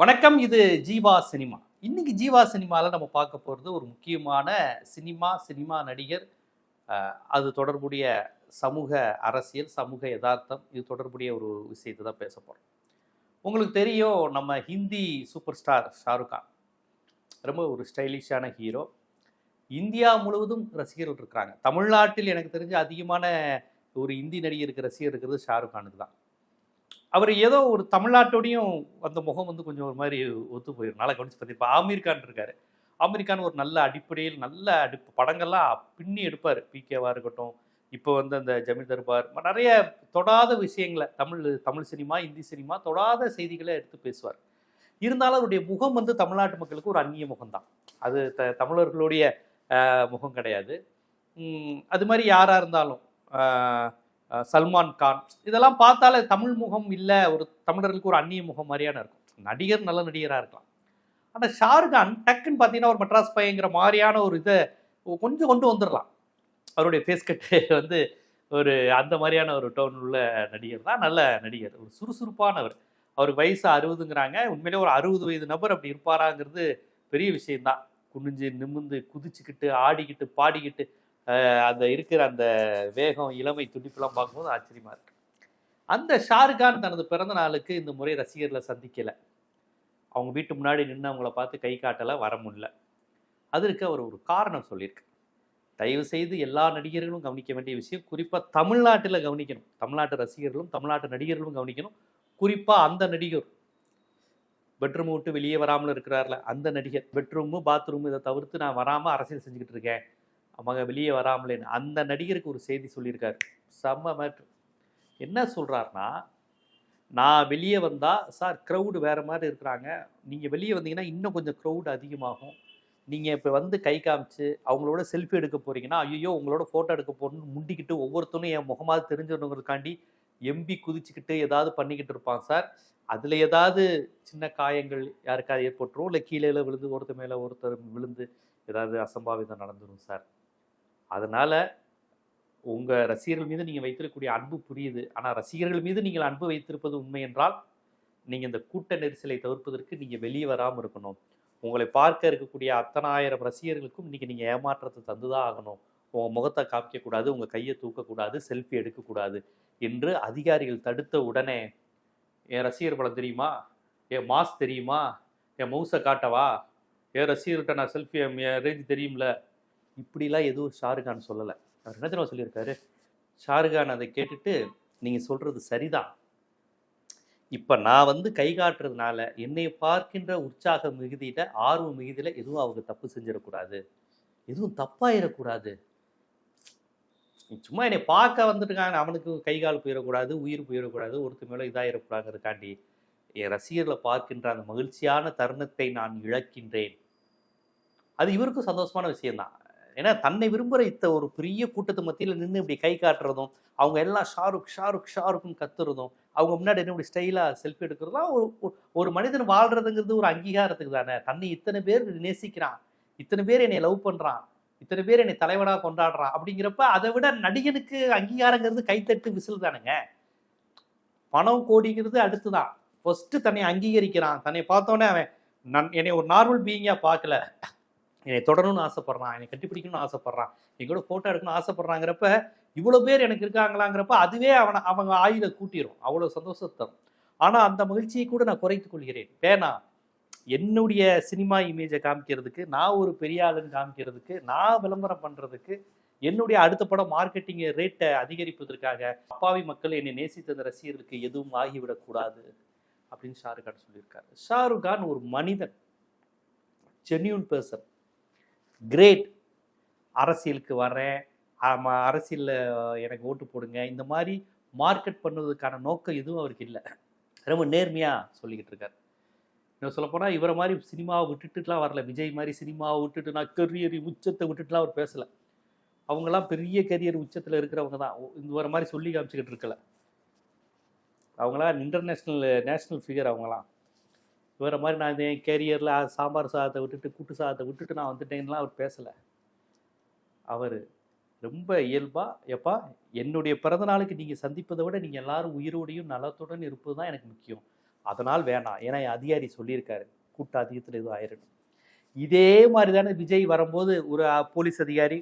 வணக்கம் இது ஜீவா சினிமா. இன்னைக்கு ஜீவா சினிமாவில் நம்ம பார்க்க போகிறது ஒரு முக்கியமான சினிமா சினிமா நடிகர் அது தொடர்புடைய சமூக அரசியல் சமூக யதார்த்தம் இது தொடர்புடைய ஒரு விஷயத்தை தான் பேச போகிறோம் உங்களுக்கு தெரியும் நம்ம ஹிந்தி சூப்பர் ஸ்டார் ஷாருக் கான். ரொம்ப ஒரு ஸ்டைலிஷான ஹீரோ. இந்தியா முழுவதும் ரசிகர்கள் இருக்கிறாங்க. தமிழ்நாட்டில் எனக்கு தெரிஞ்ச அதிகமான ஒரு இந்தி நடிகருக்கு ரசிகர் இருக்கிறது ஷாருக் கானுக்கு தான். அவர் ஏதோ ஒரு தமிழ்நாட்டோடையும் அந்த முகம் வந்து கொஞ்சம் ஒரு மாதிரி ஒத்து போயிடும் நல்லா கவனிச்சு பார்த்து இப்போ ஆமீர் கான் இருக்காரு. ஆமீர் கான் ஒரு நல்ல அடிப்படையில் நல்ல அடிப்பு படங்கள்லாம் பின்னி எடுப்பார். பிகேவாக இருக்கட்டும் இப்போ வந்து அந்த ஜமீன் தர்பார் நிறைய தொடாத விஷயங்களை தமிழ் தமிழ் சினிமா இந்தி சினிமா தொடாத செய்திகளை எடுத்து பேசுவார். இருந்தாலும் அவருடைய முகம் வந்து தமிழ்நாட்டு மக்களுக்கு ஒரு அந்நிய முகம்தான். அது த தமிழர்களுடைய முகம் கிடையாது. அது மாதிரி யாராக இருந்தாலும் சல்மான் கான். இதெல்லாம் பார்த்தாலே தமிழ் முகம் இல்லை ஒரு தமிழர்களுக்கு ஒரு அந்நிய முகம் மாதிரியான இருக்கும். நடிகர் நல்ல நடிகராக இருக்கலாம். ஆனால் ஷாருக்கான் டக்குன்னு பார்த்தீங்கன்னா ஒரு மெட்ராஸ் பையங்கிற மாதிரியான ஒரு இதை கொஞ்சம் கொண்டு வந்துடலாம். அவருடைய ஃபேஸ் கட்டு வந்து ஒரு அந்த மாதிரியான ஒரு டோன் உள்ள நடிகர் தான். நல்ல நடிகர். ஒரு சுறுசுறுப்பானவர். அவர் வயசு அறுபதுங்கிறாங்க. உண்மையிலே ஒரு அறுபது வயது நபர் அப்படி இருப்பாராங்கிறது பெரிய விஷயம்தான். குனிஞ்சு நிமிந்து குதிச்சுக்கிட்டு ஆடிக்கிட்டு பாடிக்கிட்டு அந்த இருக்கிற அந்த வேகம் இளமை துடிப்புலாம் பார்க்கும்போது ஆச்சரியமா இருக்கு. அந்த ஷாருக்கான் தனது பிறந்த நாளுக்கு இந்த முறை ரசிகர்களை சந்திக்கல. அவங்க வீட்டு முன்னாடி நின்று அவங்கள பார்த்து கை காட்டலை வர முடியல. அதற்கு அவர் ஒரு காரணம் சொல்லியிருக்கு. தயவு செய்து எல்லா நடிகர்களும் கவனிக்க வேண்டிய விஷயம் குறிப்பாக தமிழ்நாட்டில் கவனிக்கணும். தமிழ்நாட்டு ரசிகர்களும் தமிழ்நாட்டு நடிகர்களும் கவனிக்கணும். குறிப்பாக அந்த நடிகர். பெட்ரூம் விட்டு வெளியே வராமல் இருக்கிறார்ல அந்த நடிகர். பெட்ரூமு பாத்ரூம் இதை தவிர்த்து நான் வராமல் அரசியல் செஞ்சுக்கிட்டு இருக்கேன். அவங்க வெளியே வராமலேன்னு அந்த நடிகருக்கு ஒரு செய்தி சொல்லியிருக்காரு. செம்ம மேட்ரு என்ன சொல்கிறாருன்னா நான் வெளியே வந்தால் சார் க்ரௌடு வேறு மாதிரி இருக்கிறாங்க. நீங்கள் வெளியே வந்தீங்கன்னா இன்னும் கொஞ்சம் க்ரௌடு அதிகமாகும். நீங்கள் இப்போ வந்து கை காமிச்சு அவங்களோட செல்ஃபி எடுக்க போகிறீங்கன்னா ஐயோ உங்களோட ஃபோட்டோ எடுக்க போகணும்னு முண்டிக்கிட்டு ஒவ்வொருத்தனும் என் முகமாவது தெரிஞ்சிடணுங்கிறதுக்காண்டி எம்பி குதிச்சுக்கிட்டு ஏதாவது பண்ணிக்கிட்டு இருப்பான் சார். அதில் ஏதாவது சின்ன காயங்கள் யாருக்காவது ஏற்பட்டுரும்? இல்லை கீழே விழுந்து ஒருத்தர் மேலே ஒருத்தர் விழுந்து ஏதாவது அசம்பாவிதம் நடந்துடும் சார். அதனால் உங்கள் ரசிகர்கள் மீது நீங்கள் வைத்திருக்கக்கூடிய அன்பு புரியுது. ஆனால் ரசிகர்கள் மீது நீங்கள் அன்பு வைத்திருப்பது உண்மை என்றால் நீங்கள் இந்த கூட்ட நெரிசலை தவிர்ப்பதற்கு நீங்கள் வெளியே வராமல் இருக்கணும். உங்களை பார்க்க இருக்கக்கூடிய அத்தனாயிரம் ரசிகர்களுக்கும் இன்னைக்கு நீங்கள் ஏமாற்றத்தை தந்துதான் ஆகணும். உங்கள் முகத்தை காமிக்கக்கூடாது உங்கள் கையை தூக்கக்கூடாது செல்ஃபி எடுக்கக்கூடாது என்று அதிகாரிகள் தடுத்த உடனே என் ரசிகர் படம் தெரியுமா? என் மாஸ் தெரியுமா? என் மவுஸை காட்டவா? என் ரசிகர்கிட்ட நான் செல்ஃபி என் ரேஞ்ச் தெரியும்ல? இப்படிலாம் எதுவும் ஷாருக்கான் சொல்லலை. அவர் என்ன தெரியுமா சொல்லியிருக்காரு? ஷாருக்கான் அதை கேட்டுட்டு நீங்கள் சொல்கிறது சரிதான். இப்போ நான் வந்து கை காட்டுறதுனால என்னை பார்க்கின்ற உற்சாக மிகுதியில் ஆர்வம் மிகுதியில் எதுவும் அவங்க தப்பு செஞ்சிடக்கூடாது. எதுவும் தப்பாயிடக்கூடாது. நீ சும்மா என்னை பார்க்க வந்துட்டுருக்காங்க அவனுக்கு கை கால் போயிடக்கூடாது உயிர் போயிடக்கூடாது ஒருத்தர் மேலே இதாகிடக்கூடாதுங்கிறதுக்காண்டி என் ரசிகர்களை பார்க்கின்ற அந்த மகிழ்ச்சியான தருணத்தை நான் இழக்கின்றேன். அது இவருக்கும் சந்தோஷமான விஷயம்தான். ஏன்னா தன்னை விரும்புகிற இத்த ஒரு பெரிய கூட்டத்து மத்தியில் நின்று இப்படி கை காட்டுறதும் அவங்க எல்லாம் ஷாருக் ஷாருக் ஷாருக்கும் கத்துறதும் அவங்க முன்னாடி என்ன இப்படி ஸ்டைலாக செல்ஃபி எடுக்கிறதுலாம் ஒரு ஒரு- ஒரு மனிதன் வாழ்றதுங்கிறது ஒரு அங்கீகாரத்துக்கு தானே. தன்னை இத்தனை பேர் நேசிக்கிறான் இத்தனை பேர் என்னை லவ் பண்ணுறான் இத்தனை பேர் என்னை தலைவனாக கொண்டாடுறான் அப்படிங்கிறப்ப அதை விட நடிகனுக்கு அங்கீகாரங்கிறது கைத்தட்டு விசில் தானுங்க. பணம் கோடிங்கிறது அடுத்து தான் ஃபஸ்ட்டு தன்னை அங்கீகரிக்கிறான். தன்னை பார்த்தோன்னே அவன் நன் என்னை ஒரு நார்மல் பீயிங்காக பார்க்கல. என்னை தொடரணும்னு ஆசைப்பட்றான் என்னை கட்டிப்பிடிக்கணும்னு ஆசைப்பட்றான் எங்களோட ஃபோட்டோ எடுக்கணும்னு ஆசைப்பட்றாங்கிறப்ப இவ்வளோ பேர் எனக்கு இருக்காங்களாங்கிறப்ப அதுவே அவனை அவங்க ஆயுத கூட்டிடும் அவ்வளோ சந்தோஷத்தை தரும் ஆனால் அந்த மகிழ்ச்சியை கூட நான் குறைத்து கொள்கிறேன். வேணா என்னுடைய சினிமா இமேஜை காமிக்கிறதுக்கு நான் ஒரு பெரிய ஆளுன்னு காமிக்கிறதுக்கு நான் விளம்பரம் பண்ணுறதுக்கு என்னுடைய அடுத்த படம் மார்க்கெட்டிங் ரேட்டை அதிகரிப்பதற்காக அப்பாவி மக்கள் என்னை நேசித்த அந்த ரசிகர்களுக்கு எதுவும் ஆகிவிடக்கூடாது அப்படின்னு ஷாருக் கான் சொல்லியிருக்காரு. ஷாருக் கான் ஒரு மனிதன். ஜென்யூன் பர்சன் கிரேட் அரசியலுக்கு வரேன் அரசியலில் எனக்கு ஓட்டு போடுங்க. இந்த மாதிரி மார்க்கெட் பண்ணுவதற்கான நோக்கம் எதுவும் அவருக்கு இல்லை. ரொம்ப நேர்மையாக சொல்லிக்கிட்டு இருக்கார். இன்னும் சொல்லப்போனால் இவரை மாதிரி சினிமாவை விட்டுட்டுலாம் வரல. விஜய் மாதிரி சினிமாவை விட்டுட்டு நான் கரியர் உச்சத்தை விட்டுட்டுலாம் அவர் பேசலை. அவங்கெல்லாம் பெரிய கரியர் உச்சத்தில் இருக்கிறவங்க தான். இந்த வர மாதிரி சொல்லி காமிச்சிக்கிட்டு இருக்கல. அவங்களாம் இன்டர்நேஷ்னல் நேஷ்னல் ஃபிகர் அவங்களாம் இவரை மாதிரி நான் என் கேரியரில் சாம்பார் சாதத்தை விட்டுட்டு கூட்டு சாதத்தை விட்டுட்டு நான் வந்துட்டேன்லாம் அவர் பேசலை. அவர் ரொம்ப இயல்பாக எப்பா என்னுடைய பிறந்த நாளுக்கு நீங்கள் சந்திப்பதை விட நீங்கள் எல்லாரும் உயிரோடையும் நலத்துடன் இருப்பது தான் எனக்கு முக்கியம். அதனால் வேணாம். ஏன்னா என் அதிகாரி சொல்லியிருக்காரு. கூட்ட அதிகத்தில் எதுவும் ஆயிரணும். இதே மாதிரி தானே விஜய் வரும்போது ஒரு போலீஸ் அதிகாரி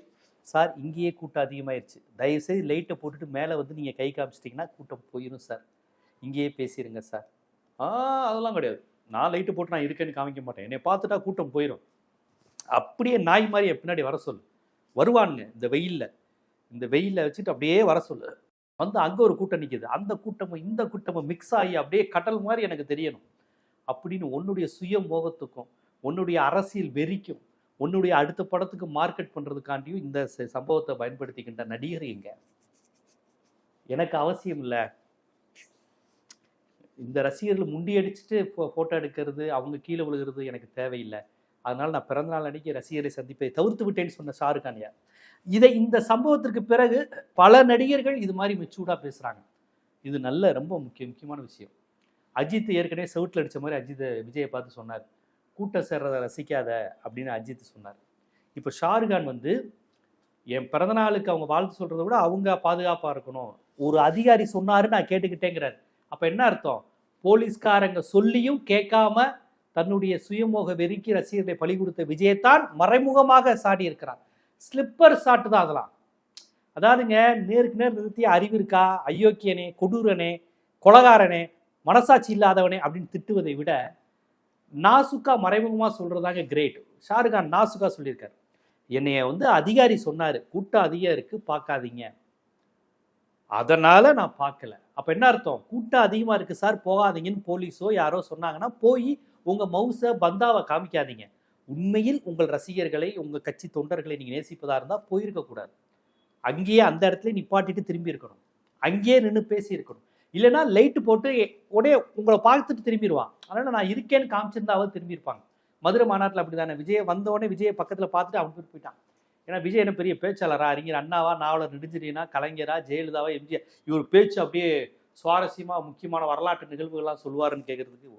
சார் இங்கேயே கூட்டம் அதிகமாயிருச்சு. தயவுசெய்து லைட்டை போட்டுட்டு மேலே வந்து நீங்கள் கை காமிச்சிட்டிங்கன்னா கூட்டம் போயிடும் சார். இங்கேயே பேசிடுங்க சார். ஆ அதெல்லாம் கிடையாது. நான் லைட்டு போட்டு நான் இருக்கேன்னு காமிக்க மாட்டேன். என்னை பார்த்துட்டா கூட்டம் போயிடும் அப்படியே நாய் மாதிரி என் பின்னாடி வர சொல்லு. வருவானுங்க. இந்த வெயிலில். இந்த வெயிலில் வச்சுட்டு அப்படியே வர சொல்லு. வந்து அங்கே ஒரு கூட்டம் நிற்கிது அந்த கூட்டமும் இந்த கூட்டமும் மிக்ஸ் ஆகி அப்படியே கடல் மாதிரி எனக்கு தெரியணும். அப்படின்னு உன்னுடைய சுய மோகத்துக்கும் உன்னுடைய அரசியல் வெறிக்கும் உன்னுடைய அடுத்த படத்துக்கு மார்க்கெட் பண்ணுறதுக்காண்டியும் இந்த ச- சம்பவத்தை பயன்படுத்திக்கின்ற நடிகர் எங்க? எனக்கு அவசியம் இல்லை. இந்த ரசிகர்கள் முண்டியடிச்சிட்டு ஃபோ ஃபோட்டோ எடுக்கிறது அவங்க கீழே விழுகிறது எனக்கு தேவையில்லை. அதனால் நான் பிறந்தநாள் அன்னைக்கு ரசிகரை சந்திப்பை தவிர்த்து விட்டேன்னு சொன்ன ஷாருக்கான் யார் இதை இந்த சம்பவத்திற்கு பிறகு பல நடிகர்கள் இது மாதிரி மெச்சூர்டாக பேசுகிறாங்க இது நல்ல ரொம்ப முக்கிய முக்கியமான விஷயம். அஜித் ஏற்கனவே செவுட்டில் அடித்த மாதிரி அஜித் விஜயை பார்த்து சொன்னார். கூட்டம் சேர்றதை ரசிக்காத அப்படின்னு அஜித் சொன்னார். இப்போ ஷாருக்கான் வந்து என் பிறந்தநாளுக்கு அவங்க வாழ்த்து சொல்கிறத விட அவங்க பாதுகாப்பாக இருக்கணும். ஒரு அதிகாரி சொன்னார் நான் கேட்டுக்கிட்டேங்கிறார். அப்போ என்ன அர்த்தம்? போலீஸ்காரங்க சொல்லியும் கேட்காம தன்னுடைய சுயமோக வெறிக்கு ரசிகர்களை பலி கொடுத்த விஜயத்தான் மறைமுகமாக சாடி இருக்கிறார் ஸ்லிப்பர் சாட்டு தான் அதெல்லாம். அதாவதுங்க நேருக்கு நேர் நிறுத்தி அறிவு இருக்கா? அயோக்கியனே கொடூரனே கொலகாரனே மனசாட்சி இல்லாதவனே அப்படின்னு திட்டுவதை விட நாசுக்கா மறைமுகமாக சொல்கிறதாங்க கிரேட். ஷாருக்கான் நாசுக்கா சொல்லியிருக்காரு. என்னைய வந்து அதிகாரி சொன்னார். கூட்டம் அதிகம் இருக்குது பார்க்காதீங்க. அதனால நான் பார்க்கல. அப்ப என்ன அர்த்தம்? கூட்டம் அதிகமா இருக்கு சார் போகாதீங்கன்னு போலீஸோ யாரோ சொன்னாங்கன்னா போய் உங்க மவுச பந்தாவை காமிக்காதீங்க. உண்மையில் உங்கள் ரசிகர்களை உங்க கட்சி தொண்டர்களை நீங்க நேசிப்பதா இருந்தா போயிருக்க கூடாது. அங்கேயே அந்த இடத்துல நிப்பாட்டிட்டு திரும்பி இருக்கணும். அங்கேயே நின்று பேசி இருக்கணும். இல்லைன்னா லைட்டு போட்டு உடனே உங்களை பார்த்துட்டு திரும்பிடுவான். அதனால நான் இருக்கேன்னு காமிச்சிருந்தாவது திரும்பியிருப்பாங்க. மதுரை மாநாட்டில் அப்படிதானே. விஜய் வந்த உடனே விஜயை பக்கத்தில் பார்த்துட்டு அவன் போயிட்டான். ஏன்னா விஜய் என்ன பெரிய பேச்சாளரா? அறிஞர் அண்ணாவா? நாவலர் நெடுஞ்செழியனா? கலைஞரா? ஜெயலலிதாவா? எம்ஜிஆர்? இவர் பேச்சு அப்படியே சுவாரஸ்யமாக முக்கியமான வரலாற்று நிகழ்வுகள்லாம் சொல்லுவாருன்னு கேட்குறதுக்கு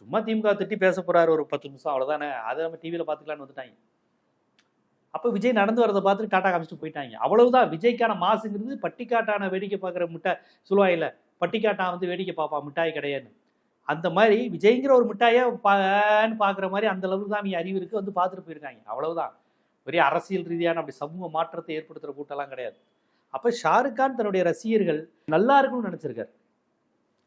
சும்மா திமுக திட்டி பேச போகிறாரு ஒரு பத்து நிமிஷம் அவ்வளோதானே அதை நம்ம டிவியில் பார்த்துக்கலான்னு வந்துட்டாங்க. அப்போ விஜய் நடந்து வரதை பார்த்துட்டு டாட்டா காமிச்சிட்டு போயிட்டாங்க. அவ்வளவுதான். விஜய்க்கான மாசுங்கிறது பட்டிக்காட்டான வேடிக்கை பார்க்குற மிட்டாய். சொல்லுவாயில்ல பட்டிக்காட்டான் வந்து வேடிக்கை பார்ப்பான் மிட்டாய் கிடையாதுன்னு அந்த மாதிரி விஜய்ங்கிற ஒரு மிட்டாயை பான்னு பார்க்குற மாதிரி அந்த அளவுக்கு தான் நீ அறிவு இருக்குது வந்து பார்த்துட்டு போயிருக்காங்க. அவ்வளவுதான். பெரிய அரசியல் ரீதியான அப்படி சமூக மாற்றத்தை ஏற்படுத்துகிற கூட்டம்லாம் கிடையாது. அப்போ ஷாருக் கான் தன்னுடைய ரசிகர்கள் நல்லா இருக்கணும்னு நினச்சிருக்காரு.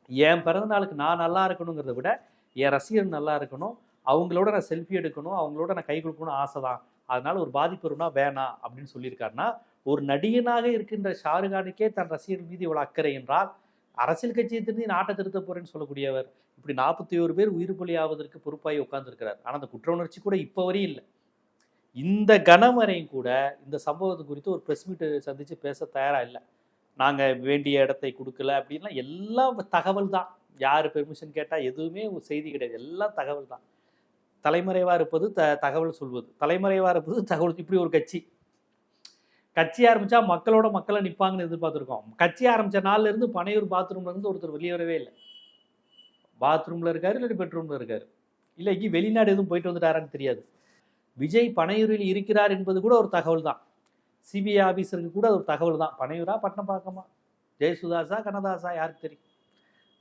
என் பிறந்த நாளுக்கு நான் நல்லா இருக்கணுங்கிறத விட என் ரசிகர் நல்லா இருக்கணும் அவங்களோட நான் செல்ஃபி எடுக்கணும் அவங்களோட நான் கை கொடுக்கணும்னு ஆசை தான் அதனால ஒரு பாதிப்பு வரும்னா வேணாம் அப்படின்னு சொல்லியிருக்காருன்னா ஒரு நடிகனாக இருக்கின்ற ஷாருக்கானுக்கே தன் ரசிகர் மீது இவ்வளோ அக்கறை என்றால் அரசியல் கட்சியை திருந்தி நாட்டை திருத்த போறேன்னு சொல்லக்கூடியவர் இப்படி நாற்பத்தி ஒரு பேர் உயிர் பலி ஆவதற்கு பொறுப்பாகி உட்கார்ந்துருக்கிறார். ஆனால் அந்த குற்ற உணர்ச்சி கூட இப்போ வரையும் இல்லை. இந்த கணம் வரையும் கூட இந்த சம்பவத்தை குறித்து ஒரு ப்ரெஸ் மீட் சந்தித்து பேச தயாராக இல்லை. நாங்கள் வேண்டிய இடத்தை கொடுக்கல அப்படின்லாம் எல்லாம் தகவல் தான். யார் பெர்மிஷன் கேட்டால் எதுவுமே ஒரு செய்தி கிடையாது. எல்லாம் தகவல் தான். தலைமறைவாக இருப்பது த தகவல் சொல்வது. தலைமறைவாக இருப்பது தகவல். இப்படி ஒரு கட்சி. கட்சி ஆரம்பித்தா மக்களோட மக்களை நிற்பாங்கன்னு எதிர்பார்த்துருக்கோம். கட்சி ஆரம்பித்த நாள்லேருந்து பனையூர் பாத்ரூம்லேருந்து ஒருத்தர் வெளியே வரவே இல்லை பாத்ரூமில் இருக்கார் இல்லாட்டி பெட்ரூமில் இருக்கார். இல்லை இங்கே வெளிநாடு எதுவும் போயிட்டு வந்துட்டாரான்னு தெரியாது. விஜய் பனையூரில் இருக்கிறார் என்பது கூட ஒரு தகவல் தான் சிபிஐ ஆஃபீஸருக்கு கூட ஒரு தகவல் தான் பனையூரா பட்டணப்பாக்கமா ஜெயசுதாஸா கண்ணதாசா? யாருக்கு தெரியும்?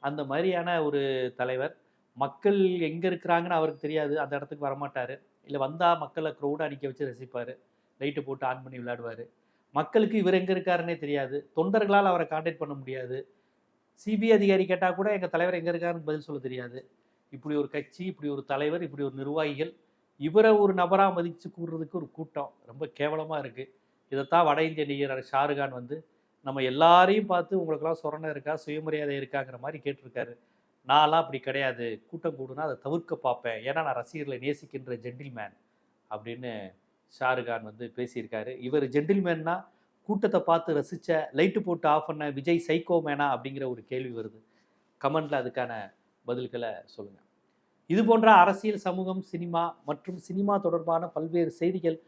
அந்த மாதிரியான ஒரு தலைவர். மக்கள் எங்கே இருக்கிறாங்கன்னு அவருக்கு தெரியாது. அந்த இடத்துக்கு வரமாட்டார். இல்லை வந்தால் மக்களை க்ரௌடாக நிற்க வச்சு ரசிப்பார். லைட்டு போட்டு ஆன் பண்ணி விளையாடுவார். மக்களுக்கு இவர் எங்கே இருக்காருன்னே தெரியாது. தொண்டர்களால் அவரை காண்டாக்ட் பண்ண முடியாது. சிபிஐ அதிகாரி கேட்டால் கூட எங்கள் தலைவர் எங்கே இருக்காருன்னு பதில் சொல்ல தெரியாது. இப்படி ஒரு கட்சி இப்படி ஒரு தலைவர் இப்படி ஒரு நிர்வாகிகள் இவரை ஒரு நபராக மதித்து கூறுறதுக்கு ஒரு கூட்டம். ரொம்ப கேவலமாக இருக்குது இதைத்தான் வட இந்திய நடிகர் ஷாருகான் வந்து நம்ம எல்லாரையும் பார்த்து உங்களுக்கெல்லாம் சொரணை இருக்கா சுயமரியாதை இருக்காங்கிற மாதிரி கேட்டிருக்காரு. நான்லாம் அப்படி கிடையாது. கூட்டம் கூடுனா அதை தவிர்க்க பார்ப்பேன். ஏன்னா நான் ரசிகர்களை நேசிக்கின்ற ஜென்டில்மேன் அப்படின்னு ஷாருகான் வந்து பேசியிருக்காரு. இவர் ஜென்டில்மேன்னா கூட்டத்தை பார்த்து ரசித்த லைட்டு போட்டு ஆஃப் பண்ண விஜய் சைக்கோ மேனா அப்படிங்கிற ஒரு கேள்வி வருது. கமெண்டில் அதுக்கான பதில்களை சொல்லுங்கள் இது போன்ற அரசியல் சமூகம் சினிமா மற்றும் சினிமா தொடர்பான பல்வேறு செய்திகள்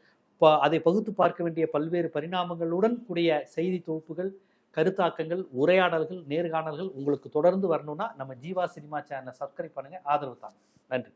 அதை பகுத்து பார்க்க வேண்டிய பல்வேறு பரிணாமங்களுடன் கூடிய செய்தி தொகுப்புகள் கருத்தாக்கங்கள் உரையாடல்கள் நேர்காணல்கள் உங்களுக்கு தொடர்ந்து வரணும்னா நம்ம ஜீவா சினிமா சேனலை சப்ஸ்கிரைப் பண்ணுங்க. ஆதரவு தாங்க. நன்றி.